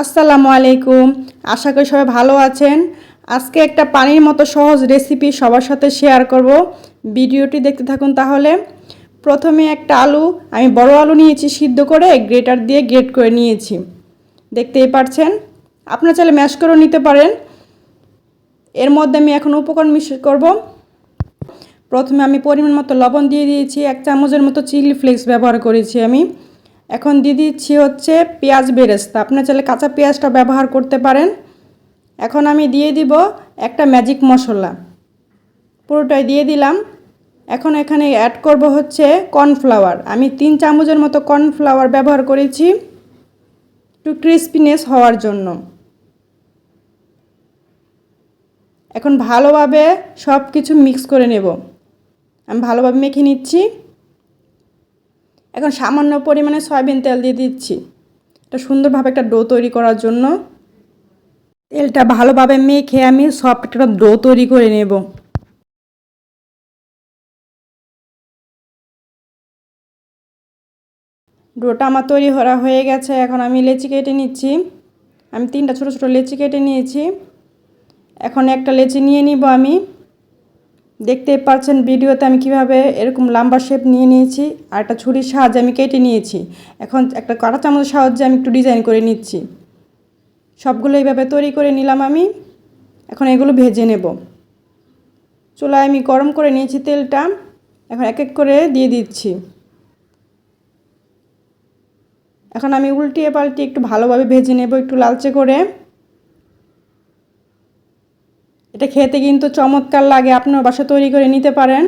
আসসালামু আলাইকুম। আশা করি সবাই ভালো আছেন। আজকে একটা পানির মতো সহজ রেসিপি সবার সাথে শেয়ার করব। ভিডিওটি দেখতে থাকুন তাহলে। প্রথমে একটা আলু, আমি বড় আলু নিয়েছি সিদ্ধ করে, গ্রেটার দিয়ে গ্রেট করে নিয়েছি। দেখতেই পারছেন? আপনার চাইলে ম্যাশ করেও নিতে পারেন। এর মধ্যে আমি এখন উপকরণ মিশ করব। প্রথমে আমি পরিমাণ মতো লবণ দিয়ে দিয়েছি। এক চামচের মতো চিলি ফ্লেক্স ব্যবহার করেছি আমি। এখন দিয়ে দিচ্ছি হচ্ছে পেঁয়াজ বেরেস্তা। আপনার চাইলে কাঁচা পেঁয়াজটা ব্যবহার করতে পারেন। এখন আমি দিয়ে দিব একটা ম্যাজিক মশলা। পুরোটাই দিয়ে দিলাম। এখন এখানে অ্যাড করব হচ্ছে কর্নফ্লাওয়ার। আমি তিন চামচের মতো কর্নফ্লাওয়ার ব্যবহার করেছি। একটু ক্রিস্পিনেস হওয়ার জন্য। এখন ভালোভাবে সব কিছু মিক্স করে নেব। আমি ভালোভাবে মেখে নিচ্ছি। এখন সামান্য পরিমাণে সয়াবিন তেল দিয়ে দিচ্ছি। এটা সুন্দরভাবে একটা ডো তৈরি করার জন্য। তেলটা ভালোভাবে মেখে আমি সফট একটা ডো তৈরি করে নেব। ডোটা আমার তৈরি করা হয়ে গেছে, এখন আমি লেচি কেটে নিচ্ছি। আমি তিনটা ছোটো ছোটো লেচি কেটে নিয়েছি। এখন একটা লেচি নিয়ে নিব আমি। দেখতেই পাচ্ছেন ভিডিওতে আমি কীভাবে এরকম লম্বা শেপ নিয়ে নিয়েছি আর একটা ছুরির সাহায্যে আমি কেটে নিয়েছি। এখন একটা কাঁটা চামচের সাহায্যে আমি একটু ডিজাইন করে নিচ্ছি। সবগুলো এইভাবে তৈরি করে নিলাম আমি। এখন এগুলো ভেজে নেব। চুলায় আমি গরম করে নিয়েছি তেলটা। এখন এক এক করে দিয়ে দিচ্ছি। এখন আমি উল্টিয়ে পাল্টিয়ে একটু ভালোভাবে ভেজে নেব একটু লালচে করে। এটা খেতে কিন্তু চমৎকার লাগে। আপনার বাসা তৈরি করে নিতে পারেন।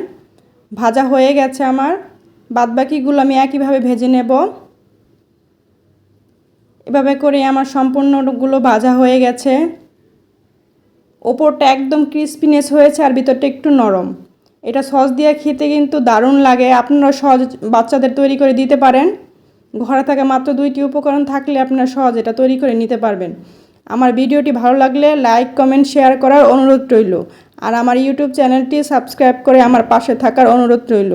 ভাজা হয়ে গেছে আমার। বাদবাকিগুলো আমি একইভাবে ভেজে নেব। এভাবে করে আমার সম্পূর্ণগুলো ভাজা হয়ে গেছে। ওপরটা একদম ক্রিস্পিনেস হয়েছে আর ভিতরটা একটু নরম। এটা সস দিয়ে খেতে কিন্তু দারুণ লাগে। আপনারা সহজ বাচ্চাদের তৈরি করে দিতে পারেন। ঘরে থাকা মাত্র দুইটি উপকরণ থাকলে আপনারা সহজ এটা তৈরি করে নিতে পারবেন। আমার ভিডিওটি ভালো লাগলে লাইক, কমেন্ট, শেয়ার করার অনুরোধ রইল। আর আমার ইউটিউব চ্যানেলটি সাবস্ক্রাইব করে আমার পাশে থাকার অনুরোধ রইল।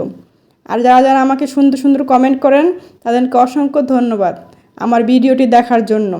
আর যারা যারা আমাকে সুন্দর সুন্দর কমেন্ট করেন, তাদেরকে অসংখ্য ধন্যবাদ আমার ভিডিওটি দেখার জন্য।